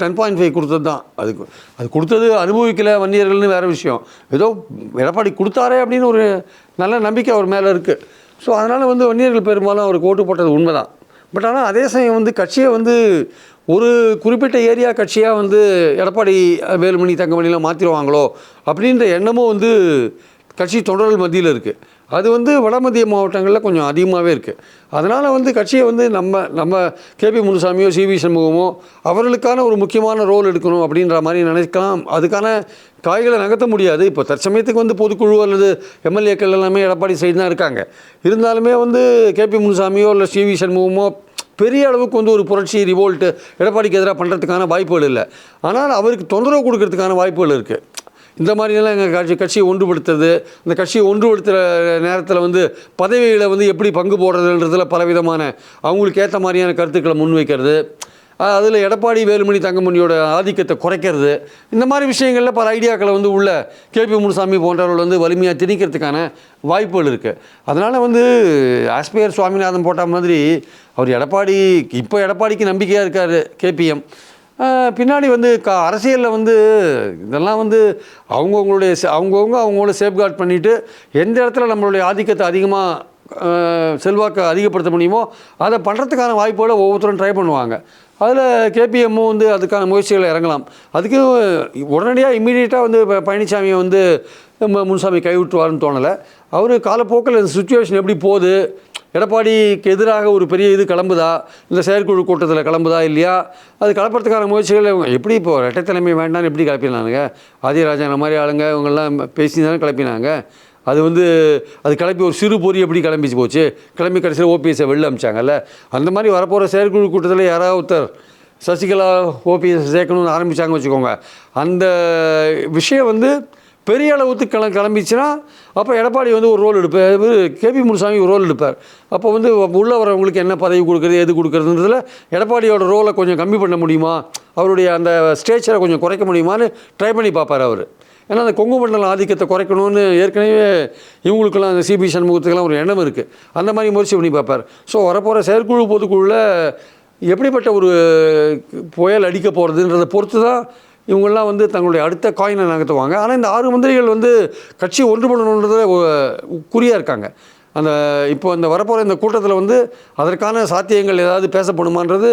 டென் பாயிண்ட் ஃபைவ் கொடுத்தது தான். அதுக்கு அது கொடுத்தது அனுபவிக்கல வன்னியர்கள்னு வேறு விஷயம். ஏதோ எடப்பாடி கொடுத்தாரே அப்படின்னு ஒரு நல்ல நம்பிக்கை அவர் மேலே இருக்குது ஸோ அதனால் வந்து வன்னியர்கள் பெரும்பாலும் அவருக்கு ஓட்டு போட்டது உண்மை தான் பட் ஆனால் அதே சமயம் வந்து கட்சியை வந்து ஒரு குறிப்பிட்ட ஏரியா கட்சியாக வந்து எடப்பாடி வேலுமணி தங்கமணிலாம் மாற்றிடுவாங்களோ அப்படின்ற எண்ணமும் வந்து கட்சி தொண்டர்கள் மத்தியில் இருக்குது அது வந்து வட மத்திய மாவட்டங்களில் கொஞ்சம் அதிகமாகவே இருக்குது அதனால் வந்து கட்சியை வந்து நம்ம நம்ம கேபி முனுசாமியோ சிவி சண்முகமோ அவர்களுக்கான ஒரு முக்கியமான ரோல் எடுக்கணும் அப்படின்ற மாதிரி நினைக்கலாம். அதுக்கான காய்களை நகர்த்த முடியாது. இப்போ தற்சமயத்துக்கு வந்து பொதுக்குழு அல்லது எம்எல்ஏக்கள் எல்லாமே எடப்பாடி சைடு தான் இருக்காங்க. இருந்தாலுமே வந்து கேபி முனுசாமியோ இல்லை சிவி சண்முகமோ பெரிய அளவுக்கு வந்து ஒரு புரட்சி ரிவோல்ட்டு எடப்பாடிக்கு எதிராக பண்ணுறதுக்கான வாய்ப்புகள் இல்லை. ஆனால் அவருக்கு தொந்தரவு கொடுக்கறதுக்கான வாய்ப்புகள் இருக்குது இந்த மாதிரியெல்லாம் எங்கள் கட்சி கட்சியை ஒன்றுபடுத்துறது இந்த கட்சியை ஒன்றுபடுத்துகிற நேரத்தில் வந்து பதவிகளை வந்து எப்படி பங்கு போடுறதுன்றதுல பலவிதமான அவங்களுக்கு ஏற்ற மாதிரியான கருத்துக்களை முன்வைக்கிறது. அதில் எடப்பாடி வேலுமணி தங்கமணியோட ஆதிக்கத்தை குறைக்கிறது. இந்த மாதிரி விஷயங்களில் பல ஐடியாக்களை வந்து உள்ள கேபி முனுசாமி போன்றவர்கள் வந்து வலிமையாக திணிக்கிறதுக்கான வாய்ப்புகள் இருக்குது அதனால் வந்து ஆஸ்பியர் சுவாமிநாதன் போட்ட மாதிரி அவர் எடப்பாடி இப்போ எடப்பாடிக்கு நம்பிக்கையாக இருக்கார் கேபிஎம் பின்னாடி வந்து க அரசியலில் வந்து இதெல்லாம் வந்து அவங்கவுங்களுடைய அவங்கவுங்க அவங்களோட சேஃப்கார்ட் பண்ணிவிட்டு எந்த இடத்துல நம்மளுடைய ஆதிக்கத்தை அதிகமாக செல்வாக்கை அதிகப்படுத்த முடியுமோ அதை பண்ணுறதுக்கான வாய்ப்போடு ஒவ்வொருத்தரும் ட்ரை பண்ணுவாங்க. அதில் கேபிஎம்மும் வந்து அதுக்கான முயற்சிகளை இறங்கலாம். அதுக்கு உடனடியாக இம்மீடியட்டாக வந்து ப- பழனிசாமியை வந்து நம்ம முன்சாமி கைவிட்டுவார்னு தோணலை. அவர் காலப்போக்கில் இந்த சுச்சுவேஷன் எப்படி போகுது? எடப்பாடிக்கு எதிராக ஒரு பெரிய இது கிளம்புதா? இந்த செயற்குழு கூட்டத்தில் கிளம்புதா இல்லையா? அது கலப்பறதுக்கான முயற்சிகள் எப்படி இப்போ இரட்டை தலைமை வேண்டாம்னு எப்படி கிளப்பினானுங்க? ஆதிராஜன் அந்த மாதிரி ஆளுங்க இவங்கெல்லாம் பேசி தானே கிளப்பினாங்க. அது வந்து அது கிளப்பி ஒரு சிறு பொறி எப்படி கிளம்பிச்சு போச்சு? கிளம்பி கடைசியில் ஓபிஎஸை வெளில அமிச்சாங்கல்ல? அந்த மாதிரி வரப்போகிற செயற்குழு கூட்டத்தில் யாராவது ஒருத்தர் சசிகலா ஓபிஎஸ் சேர்க்கணும்னு ஆரம்பித்தாங்க வச்சுக்கோங்க. அந்த விஷயம் வந்து பெரிய அளவுக்கு கிள கிளம்பிச்சுன்னா அப்போ எடப்பாடி வந்து ஒரு ரோல் எடுப்பார். கேபி முனுசாமி ஒரு ரோல் எடுப்பார். அப்போ வந்து உள்ளே வரவங்களுக்கு என்ன பதவி கொடுக்குறது எது கொடுக்குறதுன்றதுல எடப்பாடியோட ரோலை கொஞ்சம் கம்மி பண்ண முடியுமா? அவருடைய அந்த ஸ்டேச்சரை கொஞ்சம் குறைக்க முடியுமான்னு ட்ரை பண்ணி பார்ப்பார் அவர். ஏன்னா அந்த கொங்கு மண்டலம் ஆதிக்கத்தை குறைக்கணும்னு ஏற்கனவே இவங்களுக்கெல்லாம் அந்த சிபி சண்முகத்துக்கெல்லாம் ஒரு எண்ணம் இருக்குது அந்த மாதிரி முயற்சி பண்ணி பார்ப்பார். ஸோ வரப்போகிற செயற்குழு பொதுக்குழுவில் எப்படிப்பட்ட ஒரு புயல் அடிக்க போகிறதுன்றதை பொறுத்து தான் இவங்கெல்லாம் வந்து தங்களுடைய அடுத்த காயினை நகர்த்துவாங்க. ஆனால் இந்த ஆறு மந்திரிகள் வந்து கட்சி ஒன்றுபடணுன்றத குறியாக இருக்காங்க. அந்த இப்போ இந்த வரப்போகிற இந்த கூட்டத்தில் வந்து அதற்கான சாத்தியங்கள் ஏதாவது பேசப்படுமான்றது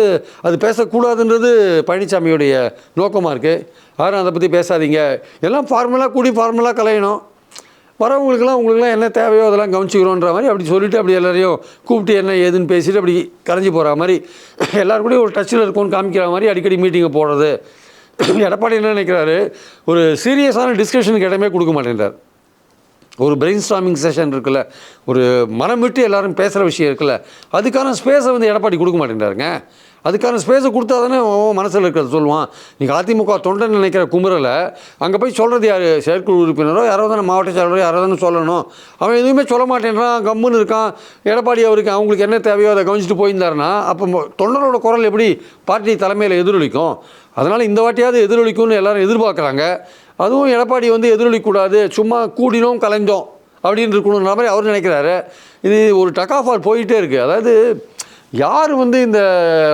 அது பேசக்கூடாதுன்றது பழனிசாமியுடைய நோக்கமாக இருக்குது யாரும் அதை பற்றி பேசாதீங்க. எல்லாம் ஃபார்மலாக கூடி ஃபார்முலாக கலையணும். வரவங்களுக்கெல்லாம் உங்களுக்குலாம் என்ன தேவையோ அதெல்லாம் கவனிச்சிக்கிறோன்ற மாதிரி அப்படி சொல்லிவிட்டு அப்படி எல்லாரையும் கூப்பிட்டு என்ன ஏதுன்னு பேசிட்டு அப்படி கரைஞ்சி போகிற மாதிரி எல்லாரும் ஒரு டச்சில் இருக்கும்னு காமிக்கிற மாதிரி அடிக்கடி மீட்டிங்கை போடுறது. எடப்பாடி என்ன நினைக்கிறாரு? ஒரு சீரியஸான டிஸ்கஷனுக்கு இடமே கொடுக்க மாட்டேன்றார். ஒரு பிரெயின் ஸ்டாமிங் செஷன் இருக்குல்ல ஒரு மனம் விட்டு எல்லாரும் பேசுகிற விஷயம் இருக்குல்ல அதுக்கான ஸ்பேஸை வந்து எடப்பாடி கொடுக்க மாட்டேங்கிறாருங்க அதுக்கான ஸ்பேஸை கொடுத்தா தானே மனசில் இருக்கிறத சொல்லுவான். நீங்கள் அதிமுக தொண்டன் நினைக்கிற குமுறலை அங்கே போய் சொல்கிறது யார்? செயற்குழு உறுப்பினரோ யாரோ தானே மாவட்ட செயலரோ யாரோ தானே சொல்லணும். அவன் எதுவுமே சொல்ல மாட்டேன்றான் கம்முன்னு இருக்கான். எடப்பாடி அவருக்கு அவங்களுக்கு என்ன தேவையோ அதை கவனிச்சுட்டு போயிருந்தாருன்னா அப்போ தொண்டரோட குரல் எப்படி பார்ட்டி தலைமையில் எதிரொலிக்கும்? அதனால் இந்த வாட்டியாவது எதிரொலிக்கும்னு எல்லாரும் எதிர்பார்க்குறாங்க. அதுவும் எடப்பாடி வந்து எதிரொலிக்கூடாது சும்மா கூடினோம் கலைஞ்சோம் அப்படின்னு இருக்கணுன்ற மாதிரி அவர் நினைக்கிறாரு. இது ஒரு டக் டக்காஃபார் போயிட்டே இருக்குது அதாவது யார் வந்து இந்த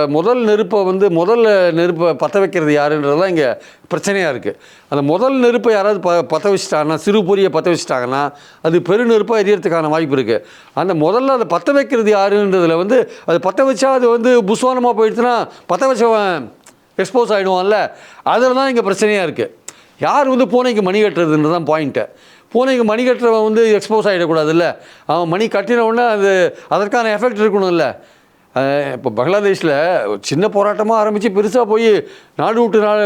முதல் நெருப்பை வந்து முதல்ல நெருப்பை பற்ற வைக்கிறது யாருன்றதுலாம் இங்கே பிரச்சனையாக இருக்குது அந்த முதல் நெருப்பை யாராவது ப பற்ற வச்சுட்டாங்கன்னா சிறு பொரியை பற்ற வச்சுட்டாங்கன்னா அது பெரு நெருப்பாக எரியறதுக்கான வாய்ப்பு இருக்குது அந்த முதல்ல அதை பற்ற வைக்கிறது யாருன்றதில் வந்து அது பற்ற வச்சா அது வந்து புஸ்வானமாக போயிடுச்சுன்னா பற்ற வச்சவன் எக்ஸ்போஸ் ஆகிடுவான்ல அதில் தான் இங்கே பிரச்சனையாக இருக்குது யார் வந்து பூனைக்கு மணி கட்டுறதுன்றது தான் பாயிண்ட்டு பூனைக்கு மணி கட்டுறவன் வந்து எக்ஸ்போஸ் ஆகிடக்கூடாதுல்ல அவன் மணி கட்டின உடனே அது அதற்கான எஃபெக்ட் இருக்கணும்ல. இப்போ பங்களாதேஷில் சின்ன போராட்டமாக ஆரம்பித்து பெருசாக போய் நாடு விட்டு நாடு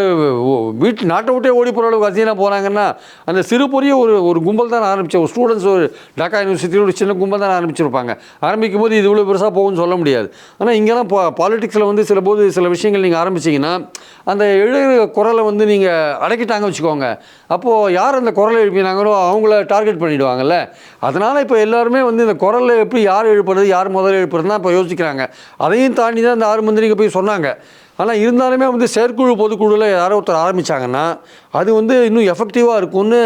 வீட்டு நாட்டை விட்டே ஓடி போகிற அளவுக்கு அதிகமாக போனாங்கன்னா அந்த சிறு பொரிய ஒரு ஒரு கும்பல் தான் ஆரம்பித்த ஒரு ஸ்டூடெண்ட்ஸ் ஒரு டாக்கா யூனிவர்சிட்டியில் ஒரு சின்ன கும்பல் தான் ஆரம்பிச்சிருப்பாங்க. ஆரம்பிக்கும் போது இது இவ்வளோ பெருசாக போகும்னு சொல்ல முடியாது. ஆனால் இங்கெல்லாம் பா பாலிட்டிக்ஸில் வந்து சில போது சில விஷயங்கள் நீங்கள் ஆரம்பிச்சிங்கன்னா அந்த எழுகிற குரலை வந்து நீங்கள் அடக்கிட்டாங்க வச்சுக்கோங்க. அப்போது யார் அந்த குரலை எழுப்பினாங்களோ அவங்கள டார்கெட் பண்ணிவிடுவாங்கல்ல அதனால் இப்போ எல்லாருமே வந்து இந்த குரலை எப்படி யார் எழுப்புறது யார் முதல்ல எழுப்புறதுனா தான் இப்போ யோசிக்கிறாங்க. அதையும் தாண்டி தான் இந்த ஆறு மந்திரிங்க போய் சொன்னாங்க. ஆனால் இருந்தாலுமே வந்து செயற்குழு பொதுக்குழுவில் யாரோ ஒருத்தர் ஆரம்பித்தாங்கன்னா அது வந்து இன்னும் எஃபெக்டிவாக இருக்கும்னு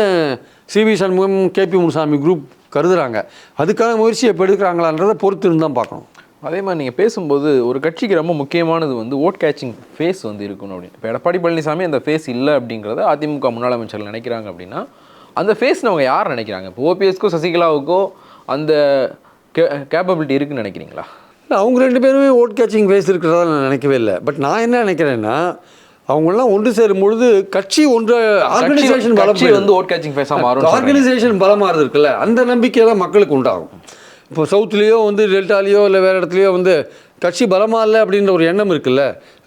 CV Shanmugam KP Munusamy group கருதுகிறாங்க அதுக்கான முயற்சி எப்போ எடுக்கிறாங்களான்றதை பொறுத்து இருந்து தான் பார்க்கணும். அதே மாதிரி நீங்கள் பேசும்போது ஒரு கட்சிக்கு ரொம்ப முக்கியமானது வந்து ஓட் கேச்சிங் ஃபேஸ் வந்து இருக்கணும் அப்படின்னு. இப்போ எடப்பாடி பழனிசாமி அந்த ஃபேஸ் இல்லை அப்படிங்கிறத அதிமுக முன்னாள் அமைச்சர்கள் நினைக்கிறாங்க அப்படின்னா அந்த ஃபேஸ் அவங்க யார் நினைக்கிறாங்க? இப்போ ஓபிஎஸ்க்கோ சசிகலாவுக்கோ அந்த கே கேப்பபிலிட்டி இருக்குன்னு நினைக்கிறீங்களா? இல்ல, அவங்க ரெண்டு பேருமே ஓட் கேச்சிங் ஃபேஸ் இருக்கிறதா நான் நினைக்கவே இல்லை. பட் நான் என்ன நினைக்கிறேன்னா அவங்கெல்லாம் ஒன்று சேரும் பொழுது கட்சி ஒன்று ஆர்கனைசேஷன் பலம் வந்து ஓட் கேச்சிங் ஃபேஸாக மாறும் ஆர்கனைசேஷன் பலமாகிறது இருக்குல்ல அந்த நம்பிக்கை தான் மக்களுக்கு உண்டாகும். இப்போ சவுத்துலேயோ வந்து டெல்டாலேயோ இல்லை வேறு இடத்துலையோ வந்து கட்சி பலமாக இல்லை அப்படின்ற ஒரு எண்ணம் இருக்குல்ல.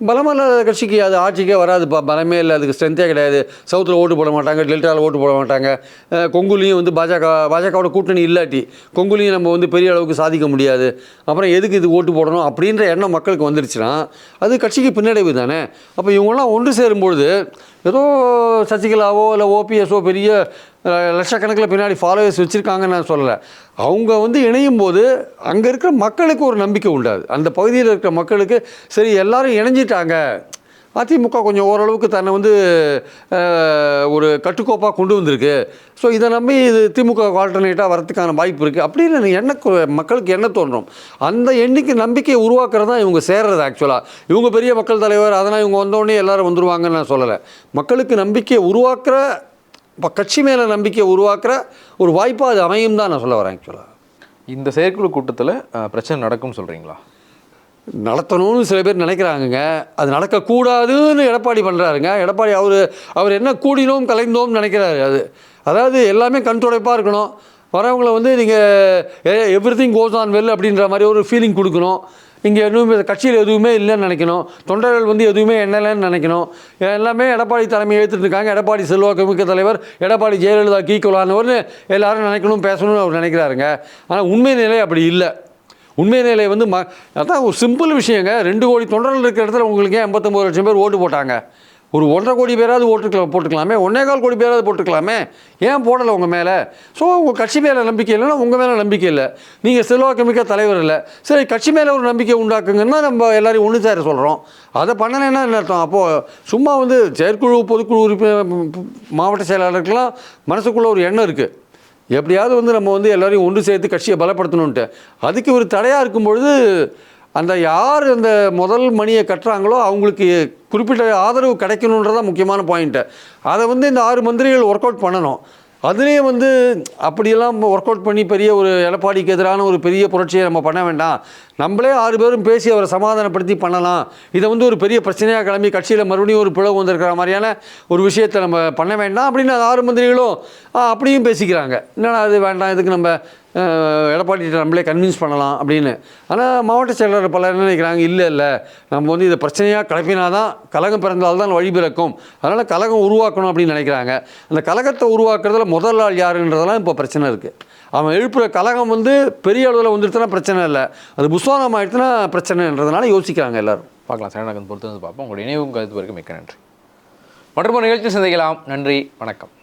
பலமாக இல்லாத கட்சிக்கு அது ஆட்சிக்கே வராதுப்பா பலமே இல்லை அதுக்கு ஸ்ட்ரென்த்தே கிடையாது. சவுத்தில் ஓட்டு போட மாட்டாங்க டெல்டாவில் ஓட்டு போட மாட்டாங்க. கொங்குலையும் வந்து பாஜக பாஜகவோட கூட்டணி இல்லாட்டி கொங்குலையும் நம்ம வந்து பெரிய அளவுக்கு சாதிக்க முடியாது. அப்புறம் எதுக்கு இது ஓட்டு போடணும் அப்படின்ற எண்ணம் மக்களுக்கு வந்துருச்சுன்னா அது கட்சிக்கு பின்னடைவு தானே. அப்போ இவங்கெல்லாம் ஒன்று சேரும்பொழுது ஏதோ சசிகலாவோ இல்லை ஓபிஎஸ்ஓ பெரிய லட்சக்கணக்கில் பின்னாடி ஃபாலோவர்ஸ் வச்சுருக்காங்கன்னு நான் சொல்லலை. அவங்க வந்து இணையும் போது அங்கே இருக்கிற மக்களுக்கு ஒரு நம்பிக்கை உண்டாது அந்த பகுதியில் இருக்கிற மக்களுக்கு சரி எல்லாரும் இணைஞ்சிட்டாங்க. அதிமுக கொஞ்சம் ஓரளவுக்கு தன்னை வந்து ஒரு கட்டுக்கோப்பாக கொண்டு வந்திருக்கு. ஸோ இதை நம்பி இது திமுக ஆல்டர்னேட்டாக வரதுக்கான வாய்ப்பு இருக்குது அப்படின்னு என்ன மக்களுக்கு என்ன தோன்றும் அந்த எண்ணிக்கை நம்பிக்கையை உருவாக்குறது தான் இவங்க சேர்றது ஆக்சுவலாக இவங்க பெரிய மக்கள் தலைவர் அதனால் இவங்க வந்தோடனே எல்லோரும் வந்துடுவாங்கன்னு நான் சொல்லலை. மக்களுக்கு நம்பிக்கையை உருவாக்குற இப்போ கட்சி மேலே நம்பிக்கையை உருவாக்குற ஒரு வாய்ப்பாக அது அமையும் தான் நான் சொல்ல வரேன் ஆக்சுவலாக இந்த செயற்குழு கூட்டத்தில் பிரச்சனை நடக்கும்னு சொல்கிறீங்களா நடத்தணும்னு சில பேர் நினைக்கிறாங்கங்க. அது நடக்கக்கூடாதுன்னு எடப்பாடி பண்ணுறாருங்க எடப்பாடி அவர் அவர் என்ன கூடினோம் கலைந்தோம் நினைக்கிறாரு அது. அதாவது எல்லாமே கண்துடைப்பாக இருக்கணும். வரவங்கள வந்து நீங்கள் everything goes on well அப்படின்ற மாதிரி ஒரு ஃபீலிங் கொடுக்கணும். இங்கே எதுவுமே கட்சியில் எதுவுமே இல்லைன்னு நினைக்கணும். தொண்டர்கள் வந்து எதுவுமே எண்ணலைன்னு நினைக்கணும். எல்லாமே எடப்பாடி தலைமை ஏற்றுட்டு இருக்காங்க. எடப்பாடி செல்வாக்கு மிக்க தலைவர் எடப்பாடி ஜெயலலிதா கீக்கலானவர்னு எல்லாரும் நினைக்கணும் பேசணும்னு அவர் நினைக்கிறாருங்க. ஆனால் உண்மை நிலை அப்படி இல்லை. உண்மை நிலை வந்து ம அதான் ஒரு சிம்பிள் விஷயங்க. ரெண்டு கோடி தொண்டர்கள் இருக்கிற இடத்துல உங்களுக்கு ஏன் எண்பத்தொம்பது லட்சம் பேர் ஓட்டு போட்டாங்க? ஒரு ஒன்றரை கோடி பேராவது ஓட்டுக்கலாம் போட்டுக்கலாமே ஒன்றே கால் கோடி பேராவது போட்டுக்கலாமே. ஏன் போடலை உங்கள் மேலே? ஸோ உங்கள் கட்சி மேலே நம்பிக்கை இல்லைன்னா உங்கள் மேலே நம்பிக்கை இல்லை. நீங்கள் செல்வாக்கமிக்க தலைவர் இல்லை. சரி கட்சி மேலே ஒரு நம்பிக்கை உண்டாக்குங்கன்னா நம்ம எல்லாரையும் ஒன்று சேர சொல்கிறோம் அதை பண்ணலைன்னா என்ன அர்த்தம்? அப்போது சும்மா வந்து செயற்குழு பொதுக்குழு உறுப்பினர் மாவட்ட செயலாளருக்கெல்லாம் மனசுக்குள்ளே ஒரு எண்ணம் இருக்குது எப்படியாவது வந்து நம்ம வந்து எல்லோரையும் ஒன்று சேர்த்து கட்சியை பலப்படுத்தணுன்ட்டு அதுக்கு ஒரு தடையாக இருக்கும் பொழுது அந்த யார் அந்த முதல் மணியை கட்டுறாங்களோ அவங்களுக்கு குறிப்பிட்ட ஆதரவு கிடைக்கணுன்றதான் முக்கியமான பாயிண்ட்டு அதை வந்து இந்த ஆறு மந்திரிகள் ஒர்க் அவுட் பண்ணணும். அதுலேயே வந்து அப்படியெல்லாம் ஒர்க் அவுட் பண்ணி பெரிய ஒரு எடப்பாடிக்கு எதிரான ஒரு பெரிய புரட்சியை நம்ம பண்ண வேண்டாம். நம்மளே ஆறு பேரும் பேசி அவரை சமாதானப்படுத்தி பண்ணலாம். இதை வந்து ஒரு பெரிய பிரச்சனையாக கிளம்பி கட்சியில் மறுபடியும் ஒரு பிளவு வந்திருக்கிற மாதிரியான ஒரு விஷயத்தை நம்ம பண்ண வேண்டாம் அப்படின்னு அந்த ஆறு மந்திரிகளும் அப்படியும் பேசிக்கிறாங்க. என்னடா அது வேண்டாம் இதுக்கு நம்ம எடப்பாடி நம்மளே கன்வின்ஸ் பண்ணலாம் அப்படின்னு. ஆனால் மாவட்ட செயலாளர் பலர் என்ன நினைக்கிறாங்க? இல்லை இல்லை. நம்ம வந்து இதை பிரச்சனையாக கிளப்பினாதான் கழகம் பிறந்தால்தான் வழி பிறக்கும். அதனால் கழகம் உருவாக்கணும் அப்படின்னு நினைக்கிறாங்க. அந்த கழகத்தை உருவாக்குறதுல முதல் ஆள் யாருன்றதெல்லாம் இப்போ பிரச்சனை இருக்குது அவன் எழுப்புகிற கழகம் வந்து பெரிய அளவில் வந்துடுச்சுன்னா பிரச்சனை இல்லை. அது புஸ்வானம் ஆயிடுச்சுன்னா பிரச்சனைன்றதுனால யோசிக்கிறாங்க எல்லாரும். பார்க்கலாம். சரணகன் பொறுத்து வந்து பார்ப்போம். உங்களுடைய இணைவும் கருத்து வரைக்கும் மிக்க நன்றி. மற்றும் நிகழ்ச்சி சந்திக்கலாம். நன்றி. வணக்கம்.